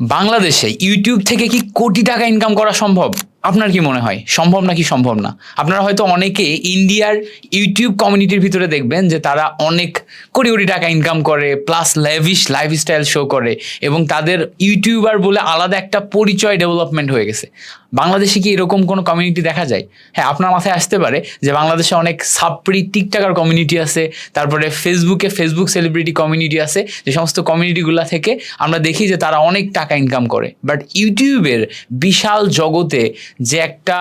বাংলাদেশে ইউটিউব থেকে কি কোটি টাকা ইনকাম করা সম্ভব? আপনার কি মনে হয়? সম্ভব নাকি সম্ভব না? আপনারা হয়তো অনেকে ইন্ডিয়ার ইউটিউব কমিউনিটির ভিতরে দেখবেন যে তারা অনেক কোটি কোটি টাকা ইনকাম করে প্লাস লেভিশ লাইফস্টাইল শো করে এবং তাদের ইউটিউবার বলে আলাদা একটা পরিচয় ডেভেলপমেন্ট হয়ে গেছে। বাংলাদেশে কি এরকম কোনো কমিউনিটি দেখা যায়? হ্যাঁ আপনার মাথায় আসতে পারে যে বাংলাদেশে অনেক সাপ্রি টিকটাকার কমিউনিটি আছে, তারপরে ফেসবুকে ফেসবুক সেলিব্রিটি কমিউনিটি আছে, যে সমস্ত কমিউনিটিগুলো থেকে আমরা দেখি যে তারা অনেক টাকা ইনকাম করে। বাট ইউটিউবের বিশাল জগতে যে একটা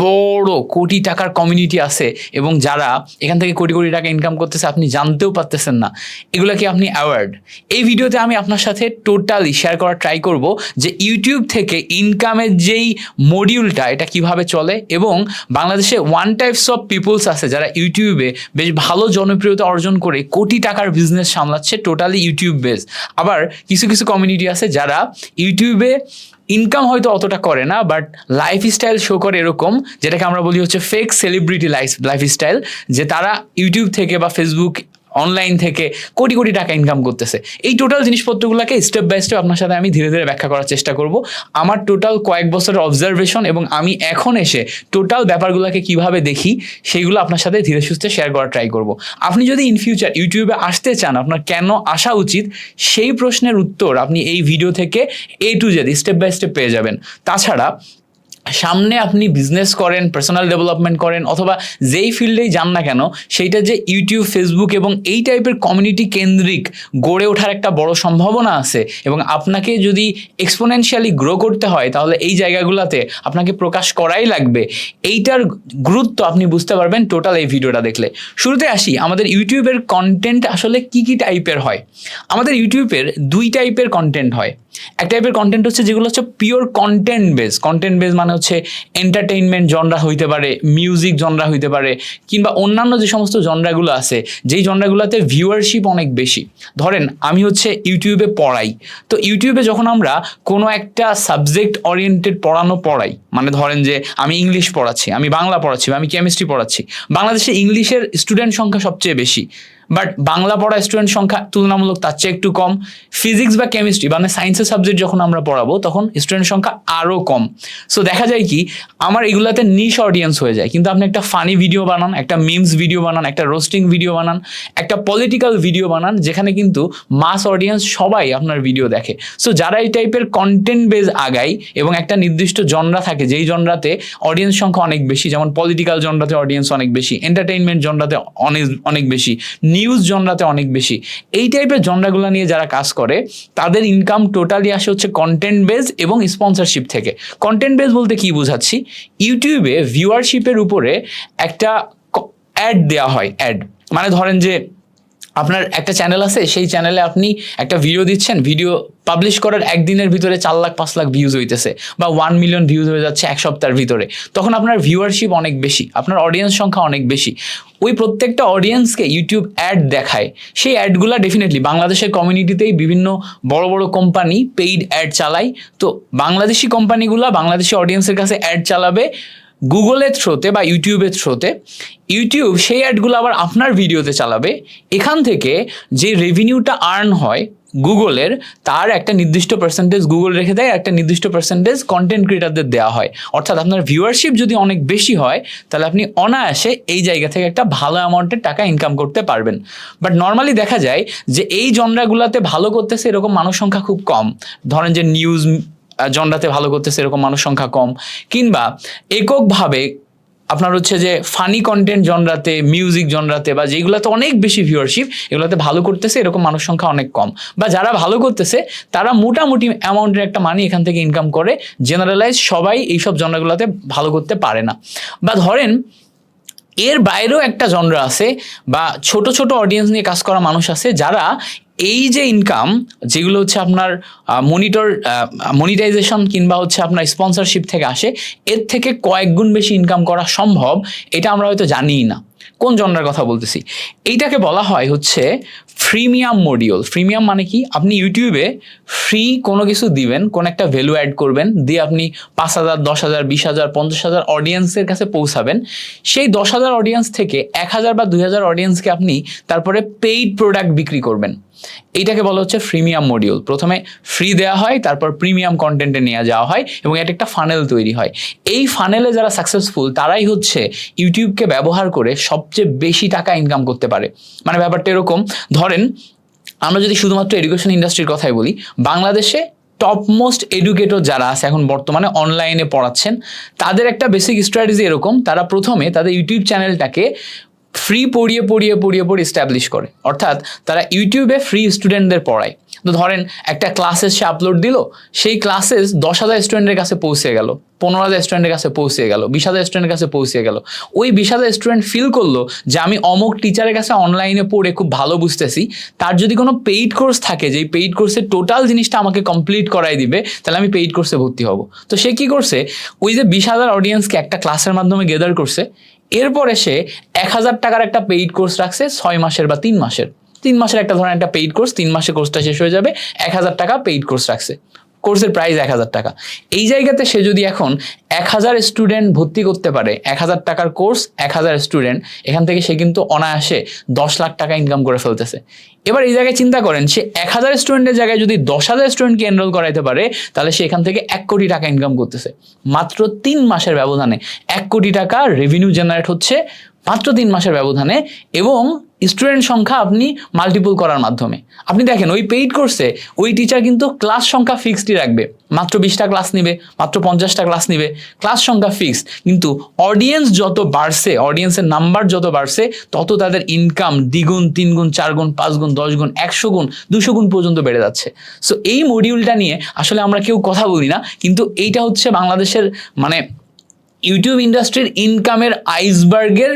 বড় কোটি টাকার কমিউনিটি আছে এবং যারা এখান থেকে কোটি কোটি টাকা ইনকাম করতেছে, আপনি জানতেও পারতেছেন না। এগুলো কি আপনি অ্যাওয়ার্ড এই ভিডিওতে আমি আপনার সাথে টোটালি শেয়ার করার ট্রাই করব যে ইউটিউব থেকে ইনকামের যেই মডিউলটা এটা কীভাবে চলে এবং বাংলাদেশে ওয়ান টাইপস অফ পিপলস আছে যারা ইউটিউবে বেশ ভালো জনপ্রিয়তা অর্জন করে কোটি টাকার বিজনেস সামলাচ্ছে টোটালি ইউটিউব বেস আবার কিছু কিছু কমিউনিটি আছে যারা ইউটিউবে ইনকাম হয়তো অতটা করে না বাট লাইফ স্টাইল শো করে এরকম, যেটাকে আমরা বলি হচ্ছে ফেক সেলিব্রিটি লাইফ লাইফস্টাইল যে তারা ইউটিউব থেকে বা ফেসবুক অনলাইন থেকে কোটি কোটি টাকা ইনকাম করতেছে। এই টোটাল জিনিসপত্রগুলোকে স্টেপ বাই স্টেপ আপনার সাথে আমি ধীরে ধীরে ব্যাখ্যা করার চেষ্টা করব। আমার টোটাল কয়েক বছরের অবজারভেশন এবং আমি এখন এসে টোটাল ব্যাপারগুলোকে কীভাবে দেখি সেইগুলো আপনার সাথে ধীরে সুস্থে শেয়ার করার ট্রাই করব। আপনি যদি ইন ফিউচার ইউটিউবে আসতে চান, আপনার কেন আসা উচিত, সেই প্রশ্নের উত্তর আপনি এই ভিডিও থেকে A to Z step by step পেয়ে যাবেন। তাছাড়া সামনে আপনি বিজনেস করেন পার্সোনাল ডেভেলপমেন্ট করেন, অথবা যেই ফিল্ডেই যান না কেন, সেইটা যে ইউটিউব ফেসবুক এবং এই টাইপের কমিউনিটি কেন্দ্রিক গড়ে ওঠার একটা বড় সম্ভাবনা আছে এবং আপনাকে যদি এক্সপোনেনশিয়ালি গ্রো করতে হয়, তাহলে এই জায়গাগুলোতে আপনাকে প্রকাশ করাই লাগবে। এইটার গুরুত্ব আপনি বুঝতে পারবেন টোটাল এই ভিডিওটা দেখলে। শুরুতে আসি, আমাদের ইউটিউবের কন্টেন্ট আসলে কি কি টাইপের হয়? আমাদের ইউটিউবের দুই টাইপের কন্টেন্ট হয়। এক টাইপের কন্টেন্ট হচ্ছে যেগুলো হচ্ছে pure content base content base মানে হচ্ছে এন্টারটেইনমেন্ট জনরা হইতে পারে মিউজিক জনরা হইতে পারে, কিংবা অন্যান্য যে সমস্ত জনরাগুলো আছে, যেই জনরাগুলোতে ভিউয়ারশিপ অনেক বেশি। ধরেন, আমি হচ্ছে ইউটিউবে পড়াই। তো ইউটিউবে যখন আমরা কোনো একটা সাবজেক্ট ওরিয়েন্টেড পড়ানো পড়াই মানে ধরেন যে আমি ইংলিশ পড়াচ্ছি, আমি বাংলা পড়াচ্ছি বা আমি কেমিস্ট্রি পড়াচ্ছি, বাংলাদেশে ইংলিশের স্টুডেন্ট সংখ্যা সবচেয়ে বেশি। বাট বাংলা পড়া স্টুডেন্ট সংখ্যা তুলনামূলক তার চেয়ে একটু কম। ফিজিক্স বা কেমিস্ট্রি মানে সায়েন্সের সাবজেক্ট যখন আমরা পড়াবো, তখন স্টুডেন্ট সংখ্যা আরও কম। সো দেখা যায় কি, আমার এগুলাতে নিশ অডিয়েন্স হয়ে যায়। কিন্তু আপনি একটা ফানি ভিডিও বানান, একটা মিমস ভিডিও বানান, একটা রোস্টিং ভিডিও বানান, একটা পলিটিক্যাল ভিডিও বানান, যেখানে কিন্তু মাস অডিয়েন্স সবাই আপনার ভিডিও দেখে। সো যারা এই টাইপের কন্টেন্ট বেজ আগায় এবং একটা নির্দিষ্ট জনরা থাকে, যেই জনরাতে অডিয়েন্স সংখ্যা অনেক বেশি, যেমন পলিটিক্যাল জনরাতে অডিয়েন্স অনেক বেশি এন্টারটেইনমেন্ট জনরাতে অনেক অনেক বেশি নিউজ জনরাতে অনেক বেশি। এই টাইপের জনরাগুলো নিয়ে যারা কাজ করে, তাদের ইনকাম টোটালি আসে হচ্ছে কন্টেন্ট বেজ এবং স্পন্সরশিপ থেকে। কন্টেন্ট বেজ বলতে কি বোঝাচ্ছি? ইউটিউবে ভিউয়ারশিপের উপরে একটা অ্যাড দেওয়া হয় অ্যাড মানে ধরেন যে আপনার একটা চ্যানেল আছে, সেই চ্যানেলে আপনি একটা ভিডিও দিচ্ছেন ভিডিও পাবলিশ করার একদিনের ভিতরে চার লাখ, পাঁচ লাখ ভিউজ হইতেছে বা ওয়ান মিলিয়ন ভিউজ হয়ে যাচ্ছে এক সপ্তাহের ভিতরে। তখন আপনার ভিউয়ারশিপ অনেক বেশি, আপনার অডিয়েন্স সংখ্যা অনেক বেশি। ওই প্রত্যেকটা অডিয়েন্সকে ইউটিউব অ্যাড দেখায়। সেই অ্যাডগুলো ডেফিনেটলি বাংলাদেশের কমিউনিটিতেই বিভিন্ন বড় বড় কোম্পানি পেইড অ্যাড চালায়। তো বাংলাদেশি কোম্পানিগুলো বাংলাদেশি অডিয়েন্সের কাছে অ্যাড চালাবে গুগলের থ্রোতে বা ইউটিউবের থ্রোতে ইউটিউব সেই অ্যাডগুলো আবার আপনার ভিডিওতে চালাবে। এখান থেকে যে রেভিনিউটা আর্ন হয় গুগলের তার একটা নির্দিষ্ট পার্সেন্টেজ গুগল রেখে দেয় একটা নির্দিষ্ট পার্সেন্টেজ কন্টেন্ট ক্রিয়েটারদের দেওয়া হয়। অর্থাৎ আপনার ভিউয়ারশিপ যদি অনেক বেশি হয়, তাহলে আপনি অনায়াসে এই জায়গা থেকে একটা ভালো অ্যামাউন্টের টাকা ইনকাম করতে পারবেন। বাট নর্মালি দেখা যায় যে এই জনরাগুলোতে ভালো করতেছে, এরকম মানুষ সংখ্যা খুব কম। ধরেন যে নিউজ জনরাতে ভালো করতেছে, এরকম মানুষ সংখ্যা কম। কিংবা এককভাবে আপনার হচ্ছে যে ফানি কন্টেন্ট জনরাতে মিউজিক জনরাতে বা যেগুলোতে অনেক বেশি ভিউয়ারশিপ এগুলোতে ভালো করতেছে, এরকম মানুষ সংখ্যা অনেক কম। বা যারা ভালো করতেছে, তারা মোটামুটি অ্যামাউন্টের একটা মানি এখান থেকে ইনকাম করে জেনারেলাইজ সবাই এইসব জনরাগুলোতে ভালো করতে পারে না। বা ধরেন, এর বাইরেও একটা জনরা আছে বা ছোট ছোট অডিয়েন্স নিয়ে কাজ করা মানুষ আছে, যারা এই যে ইনকাম যেগুলো হচ্ছে আপনার মনিটর মনিটাইজেশন কিংবা হচ্ছে আপনার স্পন্সরশিপ থেকে আসে, এর থেকে কয়েক গুণ বেশি ইনকাম করা সম্ভব, এটা আমরা হয়তো জানিই না। কোন জনরার কথা বলতেছি? এইটাকে বলা হয় হচ্ছে ফ্রিমিয়াম মডিউল ফ্রিমিয়াম মানে কি? আপনি ইউটিউবে ফ্রি কোনো কিছু দিবেন, কোন একটা ভ্যালু অ্যাড করবেন, দিয়ে আপনি পাঁচ হাজার, দশ হাজার, বিশ হাজার, পঞ্চাশ হাজার অডিয়েন্সের কাছে পৌঁছাবেন। সেই দশ হাজার অডিয়েন্স থেকে এক হাজার বা দুই হাজার অডিয়েন্সকে আপনি তারপরে পেইড প্রোডাক্ট বিক্রি করবেন। এইটাকে বলা হচ্ছে ফ্রিমিয়াম মডিউল প্রথমে ফ্রি দেওয়া হয়, তারপর প্রিমিয়াম কন্টেন্টে নিয়ে যাওয়া হয় এবং এটা একটা ফানেল তৈরি হয়। এই ফানেলে যারা সাকসেসফুল তারাই হচ্ছে ইউটিউবকে ব্যবহার করে সবচেয়ে বেশি টাকা ইনকাম করতে পারে। মানে ব্যাপারটা এরকম, ধরেন আমরা যদি শুধুমাত্র এডুকেশন ইন্ডাস্ট্রির কথাই বলি, বাংলাদেশে টপ মোস্ট এডুকেটর যারা আছে, এখন বর্তমানে অনলাইনে পড়াচ্ছেন, তাদের একটা বেসিক স্ট্র্যাটেজি এরকম, তারা প্রথমে তাদের ইউটিউব চ্যানেলটাকে ফ্রি পড়িয়ে পড়িয়ে পড়িয়ে পড়ে স্ট্যাবলিশ করে। অর্থাৎ তারা ইউটিউবে ফ্রি স্টুডেন্টদের পড়ায়। তো ধরেন, একটা ক্লাসেস সে আপলোড দিল, সেই ক্লাসেস দশ হাজার স্টুডেন্টের কাছে পৌঁছে গেল, পনেরো হাজার স্টুডেন্টের কাছে পৌঁছে গেল, বিশ হাজার স্টুডেন্টের কাছে পৌঁছে গেল। ওই বিশ হাজার স্টুডেন্ট ফিল করল যে আমি অমুক টিচারের কাছে অনলাইনে পড়ে খুব ভালো বুঝতেছি, তার যদি কোনো পেইড কোর্স থাকে যে এই পেইড কোর্সের টোটাল জিনিসটা আমাকে কমপ্লিট করাই দিবে, তাহলে আমি পেইড কোর্সে ভর্তি হব। তো সে কি করছে? ওই যে বিশ হাজার অডিয়েন্সকে একটা ক্লাসের মাধ্যমে গেদার করছে এরপরে সে এক হাজার টাকার একটা পেইড কোর্স রাখছে ছয় মাসের বা তিন মাসের। তিন মাসের একটা ধরেন একটা পেইড কোর্স তিন মাসের কোর্সটা শেষ হয়ে যাবে, এক হাজার টাকা পেইড কোর্স রাখছে। কোর্সের প্রাইস এক হাজার টাকা। এই জায়গাতে সে যদি এখন এক হাজার স্টুডেন্ট ভর্তি করতে পারে, এক হাজার টাকার কোর্স এক হাজার স্টুডেন্ট এখান থেকে সে কিন্তু অনায়াসে দশ লাখ টাকা ইনকাম করে ফেলতেছে। এবার এই জায়গায় চিন্তা করেন, সে এক হাজার স্টুডেন্টের জায়গায় যদি দশ হাজার স্টুডেন্টকে এনরোল করাইতে পারে, তাহলে সে এখান থেকে এক কোটি টাকা ইনকাম করতেছে। মাত্র তিন মাসের ব্যবধানে এক কোটি টাকা রেভিনিউ জেনারেট হচ্ছে মাত্র তিন মাসের ব্যবধানে এবং স্টুডেন্ট সংখ্যা আপনি মাল্টিপল করার মাধ্যমে। আপনি দেখেন, ওই পেইড কোর্সে ওই টিচার কিন্তু ক্লাস সংখ্যা ফিক্সডই রাখবে। মাত্র বিশটা ক্লাস নিবে, মাত্র পঞ্চাশটা ক্লাস নিবে ক্লাস সংখ্যা ফিক্সড কিন্তু অডিয়েন্স যত বাড়ছে অডিয়েন্সের নাম্বার যত বাড়ছে, তত তাদের ইনকাম দ্বিগুণ তিন গুণ চার গুণ পাঁচ গুণ দশ গুণ একশো গুণ দুশো গুণ পর্যন্ত বেড়ে যাচ্ছে। সো এই মডিউলটা নিয়ে আসলে আমরা কেউ কথা বলি না, কিন্তু এইটা হচ্ছে বাংলাদেশের মানে ইউটিউব ইন্ডাস্ট্রির ইনকামের আইসবার্গের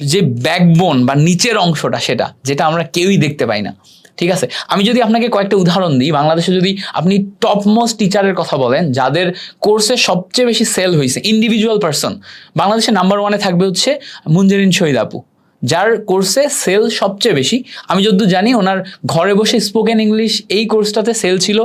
যে ব্যাকবোন বা নিচের অংশটা সেটা, যেটা আমরা কেউই দেখতে পাই না। ঠিক আছে? আমি যদি আপনাকে কয়েকটা উদাহরণ দিই, বাংলাদেশে যদি আপনি টপ মোস্ট টিচারের কথা বলেন, যাদের কোর্সে সবচেয়ে বেশি সেল হয়েছে ইন্ডিভিজুয়াল পার্সন বাংলাদেশে নাম্বার ওয়ানে থাকবে হচ্ছে মুঞ্জেরিন শহীদ আপু, যার কোর্সে সেল সবচেয়ে বেশি। আমি যদ্দূর জানি, ওনার ঘরে বসে স্পোকেন ইংলিশ এই কোর্সটাতে সেল ছিল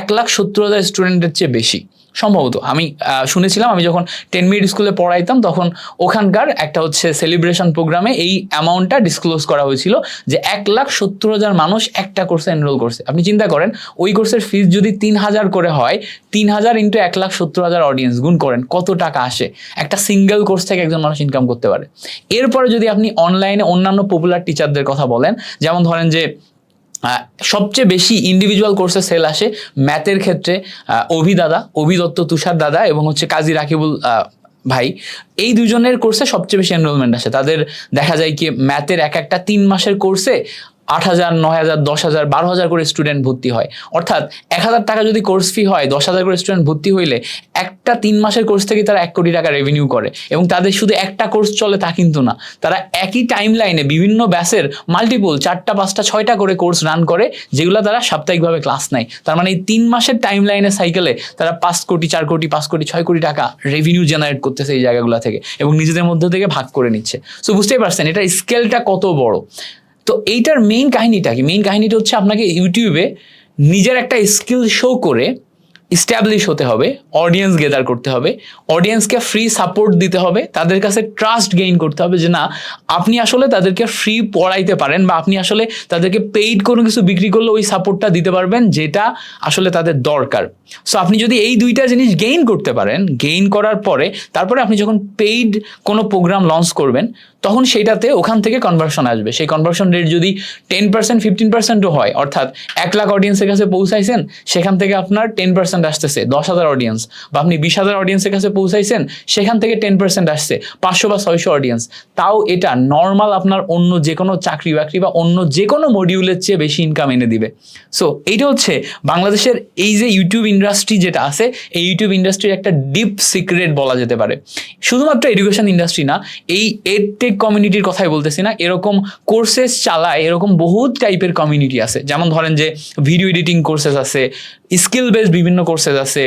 এক লাখ সত্তর হাজার স্টুডেন্টের চেয়ে বেশি। সম্ভবত। আমি শুনেছিলাম, আমি যখন টেন মিনিট স্কুলে পড়াইতাম, তখন ওখানকার একটা হচ্ছে সেলিব্রেশন প্রোগ্রামে এই অ্যামাউন্টটা ডিসক্লোজ করা হয়েছিল যে এক লাখ সত্তর হাজার মানুষ একটা কোর্সে এনরোল করছে। আপনি চিন্তা করেন, ওই কোর্সের ফিস যদি তিন হাজার করে হয়, তিন হাজার ইন্টু এক লাখ সত্তর হাজার অডিয়েন্স গুণ করেন, কত টাকা আসে? একটা সিঙ্গেল কোর্স থেকে একজন মানুষ ইনকাম করতে পারে। এরপরে যদি আপনি অনলাইনে অন্যান্য পপুলার টিচারদের কথা বলেন, যেমন ধরেন যে সবচেয়ে বেশি ইন্ডিভিজুয়াল কোর্সে সেল আসে ম্যাথের ক্ষেত্রে অভি দাদা, অভি দত্ত, তুষার দাদা এবং হচ্ছে কাজী রাকিবুল ভাই। এই দুজনের কোর্সে সবচেয়ে বেশি এনরোলমেন্ট আসে। তাদের দেখা যায় কি ম্যাথের এক একটা তিন মাসের কোর্সে আট হাজার, নয় হাজার, দশ হাজার, বারো হাজার করে স্টুডেন্ট ভর্তি হয়। অর্থাৎ এক হাজার টাকা যদি কোর্স ফি হয়, দশ হাজার করে স্টুডেন্ট ভর্তি হইলে একটা তিন মাসের কোর্স থেকে তারা এক কোটি টাকা রেভিনিউ করে এবং তাদের শুধু একটা কোর্স চলে তা কিন্তু না। তারা একই টাইম লাইনে বিভিন্ন ব্যাসের মাল্টিপল চারটা, পাঁচটা, ছয়টা করে কোর্স রান করে, যেগুলো তারা সাপ্তাহিকভাবে ক্লাস নেয়। তার মানে এই তিন মাসের টাইম লাইনে সাইকেলে তারা পাঁচ কোটি, চার কোটি, পাঁচ কোটি, ছয় কোটি টাকা রেভিনিউ জেনারেট করতেছে এই জায়গাগুলো থেকে এবং নিজেদের মধ্যে থেকে ভাগ করে নিচ্ছে। সো বুঝতেই পারছেন, এটা স্কেলটা কত বড়? তো এইটার মেইন কাহিনীটা কি? মেইন কাহিনীটা হচ্ছে আপনাকে ইউটিউবে নিজের একটা স্কিল শো করে ইস্টাবলিশ হতে হবে অডিয়েন্স গেদার করতে হবে অডিয়েন্সকে ফ্রি সাপোর্ট দিতে হবে, তাদের কাছে ট্রাস্ট গেইন করতে হবে যে না, আপনি আসলে তাদেরকে ফ্রি পড়াইতে পারেন বা আপনি আসলে তাদেরকে পেইড কোনো কিছু বিক্রি করলে ওই সাপোর্টটা দিতে পারবেন যেটা আসলে তাদের দরকার। সো আপনি যদি এই দুইটা জিনিস গেইন করতে পারেন গেইন করার পরে তারপরে আপনি যখন পেইড কোনো প্রোগ্রাম লঞ্চ করবেন তখন সেইটাতে ওখান থেকে কনভার্সন আসবে। সেই কনভার্সন রেট যদি টেন পার্সেন্ট ফিফটিন পার্সেন্টও হয়, অর্থাৎ এক লাখ অডিয়েন্সের কাছে পৌঁছাইছেন, সেখান থেকে আপনার টেন পার্সেন্ট আসতেছে, দশ হাজার অডিয়েন্স বা আপনি বিশ হাজার অডিয়েন্সের কাছে পৌঁছাইছেন, সেখান থেকে টেন পার্সেন্ট আসছে, পাঁচশো বা ছয়শো অডিয়েন্স তাও এটা নর্মাল আপনার অন্য যে কোনো চাকরি বাকরি বা অন্য যে কোনো মডিউলের চেয়ে বেশি ইনকাম এনে দিবে। সো এইটা হচ্ছে বাংলাদেশের এই যে ইউটিউব ইন্ডাস্ট্রি যেটা আছে, এই ইউটিউব ইন্ডাস্ট্রির একটা ডিপ সিক্রেট বলা যেতে পারে। শুধুমাত্র এডুকেশন ইন্ডাস্ট্রি না, এই এডটেক কমিউনিটির কথাই বলতেছি না, এরকম কোর্সেস চালায়, এরকম বহুত টাইপের কমিউনিটি আছে। যেমন ধরেন যে ভিডিও এডিটিং কোর্সেস আছে স্কিল বেসড বিভিন্ন কোর্সেস আছে,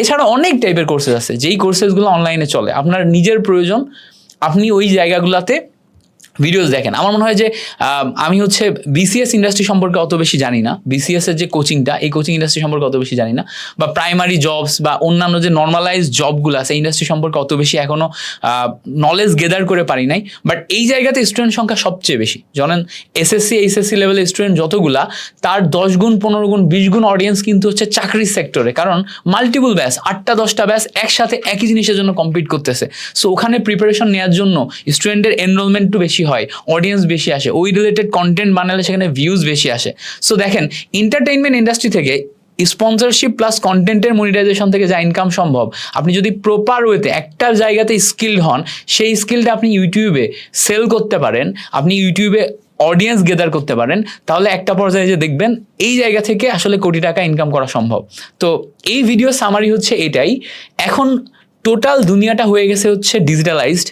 এছাড়া অনেক টাইপের কোর্সেস আছে। যেই কোর্সেসগুলো অনলাইনে চলে, আপনার নিজের প্রয়োজন, আপনি ওই জায়গাগুলোতে ভিডিওস দেখেন। আমার মনে হয় যে আমি হচ্ছে বিসিএস ইন্ডাস্ট্রি সম্পর্কে অত বেশি জানি না। বিসিএস এর যে কোচিংটা এই কোচিং ইন্ডাস্ট্রি সম্পর্কে অত বেশি জানি না। বা প্রাইমারি জবস বা অন্যান্য যে নর্মালাইজ জবগুলো আছে ইন্ডাস্ট্রি সম্পর্কে অত বেশি এখনও নলেজ গেদার করে পারি নাই। বাট এই জায়গাতে স্টুডেন্ট সংখ্যা সবচেয়ে বেশি। জানেন এসএসসি এইচএসসি লেভেলের স্টুডেন্ট যতগুলা, তার দশ গুণ, পনেরো গুণ, বিশ গুণ অডিয়েন্স কিন্তু হচ্ছে চাকরির সেক্টরে কারণ মাল্টিপল ব্যাস আটটা, দশটা ব্যাস একসাথে একই জিনিসের জন্য কম্পিট করতেছে। সো ওখানে প্রিপারেশন নেওয়ার জন্য স্টুডেন্টের এনরোলমেন্ট একটু বেশি হয় অডিয়েন্স বেশি আসে, ওই রিলেটেড কন্টেন্ট বানালে সেখানে ভিউজ বেশি আসে। সো দেখেন এন্টারটেইনমেন্ট ইন্ডাস্ট্রি থেকে স্পন্সরশিপ প্লাস কন্টেন্টের মনিটাইজেশন থেকে যা ইনকাম সম্ভব, আপনি যদি প্রপার ওয়েতে একটা জায়গাতে স্কিল্ড হন, সেই স্কিলটা আপনি ইউটিউবে সেল করতে পারেন, আপনি ইউটিউবে অডিয়েন্স গেদার করতে পারেন, তাহলে একটা পর্যায়ে যে দেখবেন, এই জায়গা থেকে আসলে কোটি টাকা ইনকাম করা সম্ভব। তো এই ভিডিও সামারি হচ্ছে এটাই। এখন টোটাল দুনিয়াটা হয়ে গেছে হচ্ছে ডিজিটালাইজড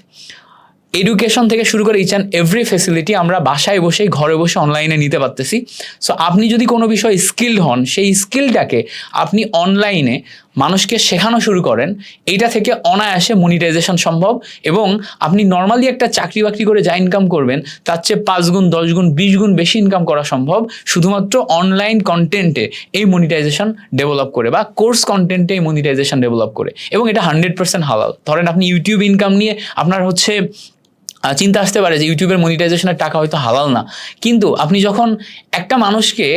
এডুকেশন থেকে শুরু করে ইচ অ্যান্ড এভরি ফেসিলিটি আমরা বাসায় বসেই ঘরে বসে অনলাইনে নিতে পারতেছি। সো আপনি যদি কোনো বিষয়ে স্কিল্ড হন, সেই স্কিলটাকে আপনি অনলাইনে মানুষকে শেখানো শুরু করেন, এইটা থেকে অনায়াসে মনিটাইজেশন সম্ভব এবং আপনি নর্মালি একটা চাকরি বাকরি করে যা ইনকাম করবেন, তার চেয়ে পাঁচ গুণ, দশ গুণ, বিশ গুণ বেশি ইনকাম করা সম্ভব শুধুমাত্র অনলাইন কন্টেন্টে এই মনিটাইজেশন ডেভেলপ করে বা কোর্স কন্টেন্টে এই মনিটাইজেশন ডেভেলপ করে। এবং এটা হান্ড্রেড পার্সেন্ট হালাল। ধরেন আপনি ইউটিউব ইনকাম নিয়ে আপনার হচ্ছে চিন্তা আসতে পারে যে ইউটিউবের মনিটাইজেশনের টাকা হয়তো হালাল না। কিন্তু আপনি যখন একটা মানুষকে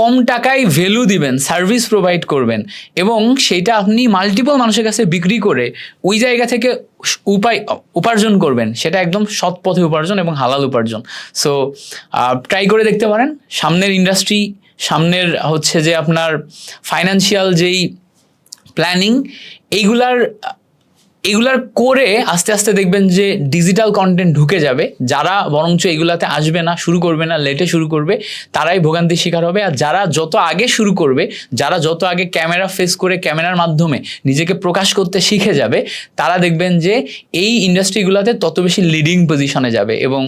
কম টাকায় ভ্যালু দিবেন সার্ভিস প্রোভাইড করবেন এবং সেইটা আপনি মাল্টিপল মানুষের কাছে বিক্রি করে ওই জায়গা থেকে উপায়, উপার্জন করবেন, সেটা একদম সৎ পথে উপার্জন এবং হালাল উপার্জন। সো ট্রাই করে দেখতে পারেন। সামনের ইন্ডাস্ট্রি সামনের হচ্ছে যে আপনার ফাইন্যান্সিয়াল যেই প্ল্যানিং এইগুলার এগুলার করে আস্তে আস্তে দেখবেন যে ডিজিটাল কন্টেন্ট ঢুকে যাবে। যারা বরঞ্চ এগুলাতে আসবে না, শুরু করবে না লেটে শুরু করবে, তারাই ভোগান্তির শিকার হবে। আর যারা যত আগে শুরু করবে, যারা যত আগে ক্যামেরা ফেস করে ক্যামেরার মাধ্যমে নিজেকে প্রকাশ করতে শিখে যাবে, তারা দেখবেন যে এই ইন্ডাস্ট্রিগুলোতে তত বেশি লিডিং পজিশনে যাবে এবং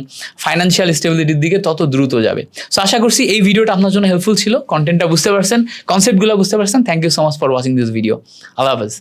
ফাইন্যান্সিয়াল স্টেবিলিটির দিকে তত দ্রুত যাবে। সো আশা করছি এই ভিডিওটা আপনার জন্য হেল্পফুল ছিল। কন্টেন্টটা বুঝতে পারছেন কনসেপ্টগুলো বুঝতে পারছেন। Thank you so much for watching this video আল্লাহ হাফেজ।